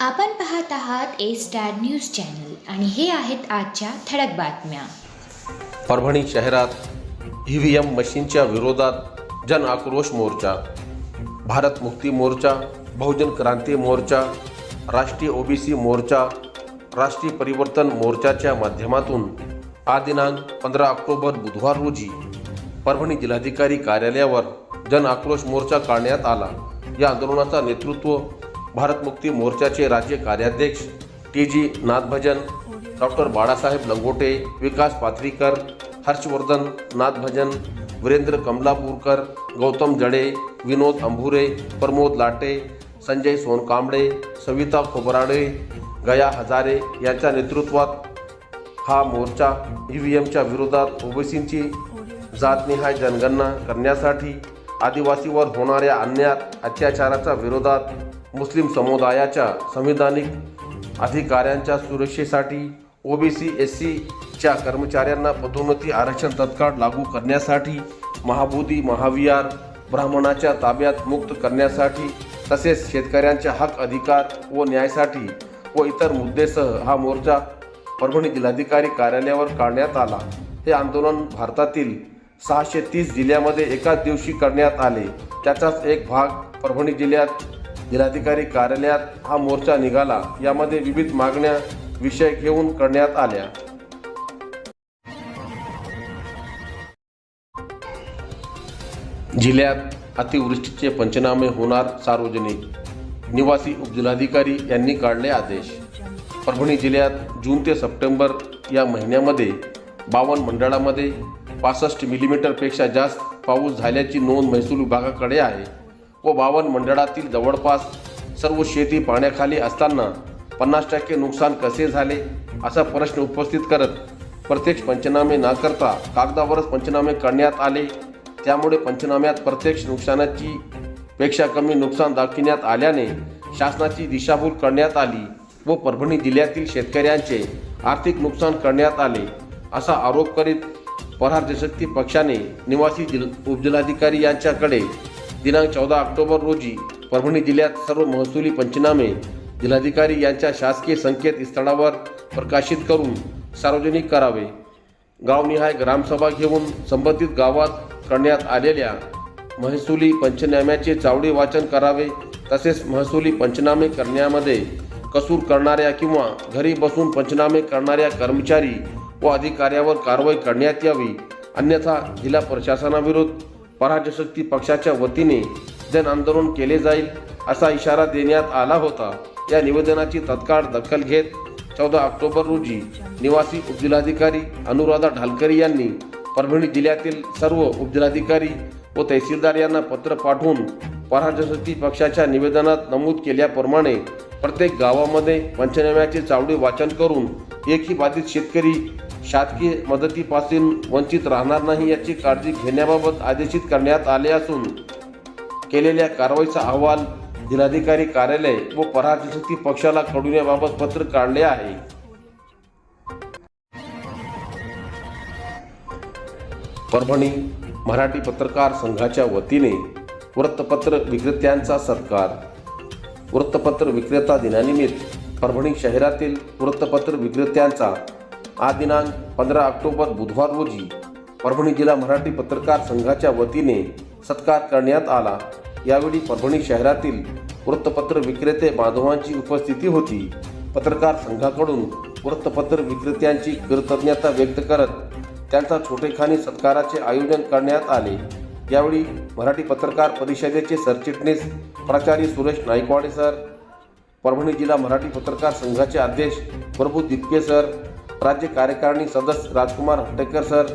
आपण पाहत आहात ए स्टार न्यूज चॅनल आणि हे आहेत आजच्या ठळक बातम्या. परभणी शहरात ई व्ही एम मशीनच्या विरोधात जन आक्रोश मोर्चा भारत मुक्ती मोर्चा बहुजन क्रांती मोर्चा राष्ट्रीय ओबीसी मोर्चा राष्ट्रीय परिवर्तन मोर्चाच्या माध्यमातून आज दिनांक पंधरा ऑक्टोबर बुधवार रोजी परभणी जिल्हाधिकारी कार्यालयावर जन आक्रोश मोर्चा काढण्यात आला. या आंदोलनाचा नेतृत्व भारत मुक्ती मोर्चाचे राज्य कार्याध्यक्ष T G Nathbhajan doctor Balasaheb Langote Vikas Pathrikar Harshvardhan Nathbhajan Virendra Kamalapurkar Gautam Jade Vinod Ambhure Pramod Late Sanjay Sonkamble Savita Khobrade Gaya Hajare यांच्या नेतृत्वात हा मोर्चा ई व्ही एमच्या विरोधात ओबीसींची जातनिहाय जनगणना करण्यासाठी आदिवासीवर होणाऱ्या अन्याय अत्याचाराच्या विरोधात मुस्लिम समुदायाच्या संविधानिक अधिकाऱ्यांच्या सुरक्षेसाठी ओबीसी एस सीच्या कर्मचाऱ्यांना पदोन्नती आरक्षण तत्काळ लागू करण्यासाठी महाबोधी महाविहार ब्राह्मणाच्या ताब्यात मुक्त करण्यासाठी तसेच शेतकऱ्यांच्या हक अधिकार व न्यायासाठी व इतर मुद्देसह हा मोर्चा परभणी जिल्हाधिकारी कार्यालयावर काढण्यात आला. हे आंदोलन भारतातील सहाशे तीस जिल्ह्यामध्ये एकाच दिवशी करण्यात आले. त्याचाच एक भाग परभणी जिल्ह्यात जिल्हाधिकारी कार्यालयात हा मोर्चा निघाला. यामध्ये विविध मागण्या विषय घेऊन करण्यात आल्या. जिल्ह्यात अतिवृष्टीचे पंचनामे होणार सार्वजनिक. निवासी उपजिल्हाधिकारी यांनी काढले आदेश. परभणी जिल्ह्यात जून ते सप्टेंबर या महिन्यामध्ये बावन्न मंडळामध्ये पासष्ट मिलीमीटरपेक्षा जास्त पाऊस झाल्याची नोंद महसूल विभागाकडे आहे. व बावन मंडळातील जवळपास सर्व शेती पाण्याखाली असताना पन्नास टक्के नुकसान कसे झाले असा प्रश्न उपस्थित करत प्रत्यक्ष पंचनामे न करता कागदावरच पंचनामे करण्यात आले त्यामुळे पंचनाम्यात प्रत्यक्ष नुकसानाची पेक्षा कमी नुकसान दाखविण्यात आल्याने शासनाची दिशाभूल करण्यात आली व परभणी जिल्ह्यातील शेतकऱ्यांचे आर्थिक नुकसान करण्यात आले असा आरोप करीत प्रहार जनशक्ती पक्षाने निवासी जिल उपजिल्हाधिकारी यांच्याकडे दिनांक चौदा ऑक्टोबर रोजी परभणी जिल्ह्यात सर्व महसुली पंचनामे जिल्हाधिकारी यांच्या शासकीय संकेत स्थळावर प्रकाशित करून सार्वजनिक करावे. गावनिहाय ग्रामसभा घेऊन संबंधित गावात करण्यात आलेल्या महसुली पंचनाम्याचे चावडी वाचन करावे तसेच महसुली पंचनामे करण्यामध्ये कसूर करणाऱ्या किंवा घरी बसून पंचनामे करणाऱ्या कर्मचारी व अधिकाऱ्यावर कारवाई करण्यात यावी अन्यथा जिल्हा प्रशासनाविरुद्ध पराजशक्ती पक्षाच्या वतीने जन आंदोलन केले जाईल असा इशारा देण्यात आला होता. या निवेदनाची तत्काळ दखल घेत चौदा ऑक्टोबर रोजी निवासी उपजिल्हाधिकारी अनुराधा ढालकरी यांनी परभणी जिल्ह्यातील सर्व उपजिल्हाधिकारी व तहसीलदार यांना पत्र पाठवून पराजशक्ती पक्षाच्या निवेदनात नमूद केल्याप्रमाणे प्रत्येक गावामध्ये पंचनाम्याचे चावडी वाचन करून एकही बाधित शेतकरी शासकीय मदतीपासून वंचित राहणार नाही याची काळजी घेण्याबाबत आदेशित करण्यात आले असून केलेल्या कारवाईचा अहवाल जिल्हाधिकारी कार्यालय व पराजशक्ती पक्षाला कळविण्याबाबत पत्र काढले आहे. परभणी मराठी पत्रकार संघाच्या वतीने वृत्तपत्र विक्रेत्यांचा सत्कार. वृत्तपत्र विक्रेता दिनानिमित्त परभणी शहरातील वृत्तपत्र विक्रेत्यांचा आज दिनांक पंधरा ऑक्टोबर बुधवार रोजी परभणी जिल्हा मराठी पत्रकार संघाच्या वतीने सत्कार करण्यात आला. यावेळी परभणी शहरातील वृत्तपत्र विक्रेते बांधवांची उपस्थिती होती. पत्रकार संघाकडून वृत्तपत्र विक्रेत्यांची कृतज्ञता व्यक्त करत त्यांचा छोटेखानी सत्काराचे आयोजन करण्यात आले. यावेळी मराठी पत्रकार परिषदेचे सरचिटणीस प्राचार्य सुरेश नाईकवाडे सर परभणी जिल्हा मराठी पत्रकार संघाचे अध्यक्ष प्रभू दिपके सर राज्य कार्यकारिणी सदस्य राजकुमार हट्टेकर सर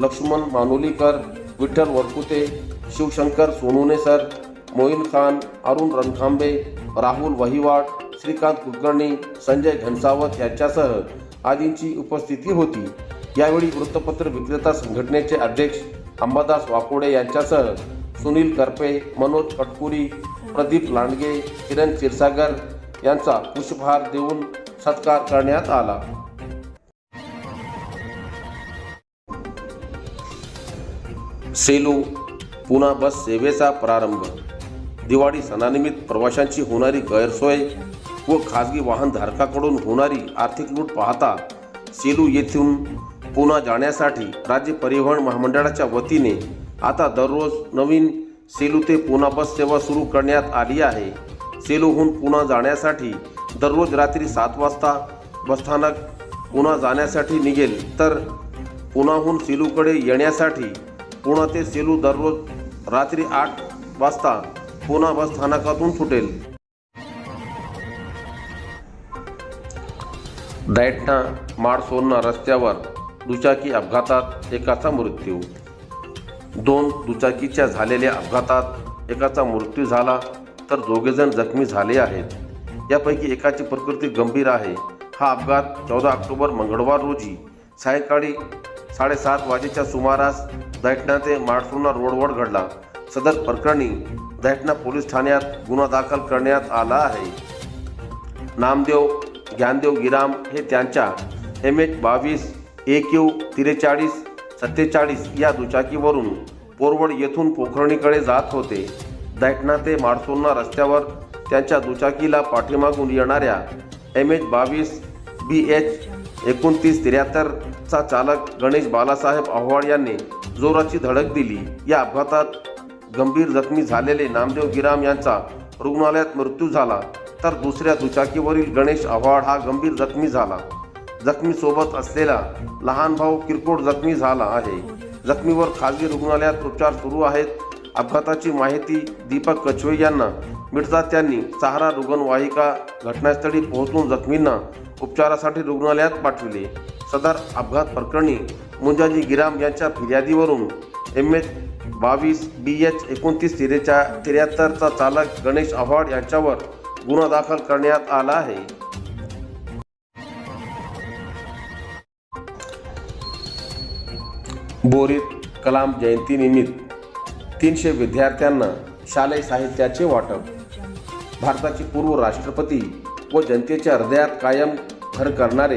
लक्ष्मण मानोलीकर विठ्ठल वरकुते शिवशंकर सोनुने सर मोईन खान अरुण रणखांबे राहुल वहिवाट श्रीकांत कुलकर्णी संजय घनसावत यांच्यासह आदींची उपस्थिती होती. यावेळी वृत्तपत्र विक्रेता संघटनेचे अध्यक्ष अंबादास वाकोडे यांच्यासह सुनील करपे मनोज कटकुरी प्रदीप लांडगे किरण क्षीरसागर यांचा पुष्पहार देऊन सत्कार करण्यात आला. सेलू पुन्हा बस सेवेचा प्रारंभ. दिवाळी सणानिमित्त प्रवाशांची होणारी गैरसोय व खाजगी वाहनधारकाकडून होणारी आर्थिक लूट पाहता सेलू येथून पुणा जाण्यासाठी राज्य परिवहन महामंडळाच्या वतीने आता दररोज नवीन सेलू ते पुणा बस सेवा सुरू करण्यात आली आहे. सेलूहून पुणा जाण्यासाठी दररोज रात्री सात वाजता बसस्थानक पुणा जाण्यासाठी निघेल. तर पुण्याहून सेलूकडे येण्यासाठी पुणा ते सेलू दररोज रात्री आठ वाजता पुणा बस स्थानकातून सुटेल. दैठणा माडसोलना रस्त्यावर दुचाकी अपघातात एकाचा मृत्यू. दोन दुचाकीच्या झालेल्या अपघातात एकाचा मृत्यू झाला तर दोघेजण जखमी झाले आहेत. यापैकी एकाची प्रकृती गंभीर आहे. हा अपघात चौदा ऑक्टोबर मंगळवार रोजी सायंकाळी साडेसात वाजेच्या सुमारास दैठणा ते माडसोलना रोडवर घडला. सदर प्रकरणी दैठणा पोलीस ठाण्यात गुन्हा दाखल करण्यात आला आहे. नामदेव ज्ञानदेव गिराम हे त्यांच्या एम एच बावीस ए क्यू त्रेचाळीस सत्तेचाळीस या दुचाकीवरून पोरवड येथून पोखरणीकडे जात होते. दैठणा ते माडसोलना रस्त्यावर त्यांच्या दुचाकीला पाठीमागून येणाऱ्या एम एच बावीस बी एच एकोणतीस त्र्याहत्तर चा चालक गणेश बालासाहेब आव्हाड यांनी जोराची धडक दिली. या अपघातात गंभीर जखमी झालेले नामदेव गिराम यांचा रुग्णालयात मृत्यू झाला तर दुसऱ्या दुचाकीवरील गणेश आव्हाड हा गंभीर जखमी झाला. जखमीसोबत असलेला लहान भाऊ किरकोळ जखमी झाला आहे. जखमीवर खाजगी रुग्णालयात उपचार सुरू आहेत. अपघाताची माहिती दीपक कछवे यांना मिळताच त्यांनी सहारा रुग्णवाहिका घटनास्थळी पोहोचून जखमींना उपचारासाठी रुग्णालयात पाठविले. सदर अपघात प्रकरणी मुंजाजी गिराम यांच्या फिर्यादीवरून एम एच बावीस बी एच एकोणतीस तिरेचा त्र्याहत्तरचा चालक गणेश आव्हाड यांच्यावर गुन्हा दाखल करण्यात आला आहे. बोरीत कलाम जयंतीनिमित्त तीनशे विद्यार्थ्यांना शालेय साहित्याचे वाटप. भारताचे पूर्व राष्ट्रपती व जनतेच्या हृदयात कायम घर करणारे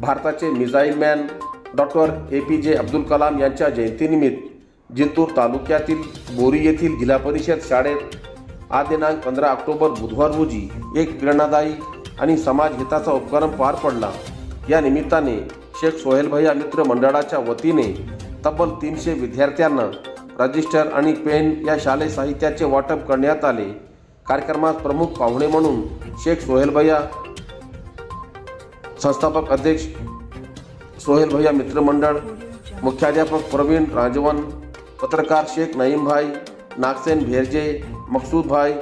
भारताचे missile man doctor A P J Abdul Kalam यांच्या जयंतीनिमित्त जिंतूर तालुक्यातील बोरी येथील जिल्हा परिषद शाळेत आज दिनांक पंधरा ऑक्टोबर बुधवार रोजी एक प्रेरणादायी आणि समाजहिताचा उपक्रम पार पडला. या निमित्ताने शेख सोहेलभैया मित्र मंडळाच्या वतीने तब्बल तीनशे विद्यार्थ्यांना रजिस्टर आणि पेन या शालेय साहित्याचे वाटप करण्यात आले. कार्यक्रमात प्रमुख पाहुणे म्हणून शेख सोहेलभैया संस्थापक अध्यक्ष सोहेल भैया मित्र मंडल मुख्याध्यापक प्रवीण राजवन, पत्रकार शेख नईम भाई, नागसेन भेरजे, मकसूद भाई,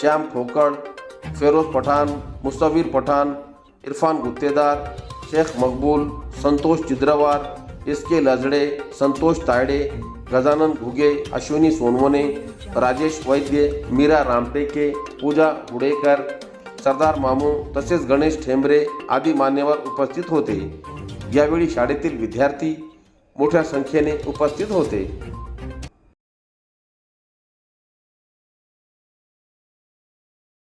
श्याम खोकड फेरोज पठान मुस्तवीर पठान इरफान गुत्तेदार शेख मकबूल, संतोष चिद्रवार एस के लजडे, संतोष तायडे, गजानन घुगे, अश्विनी सोनवणे, राजेश वैद्य, मीरा रामटेके, पूजा गुडेकर सरदार मामू तसेच गणेश ठेंबरे आदी मान्यवर उपस्थित होते. यावेळी शाळेतील विद्यार्थी मोठ्या संख्येने उपस्थित होते.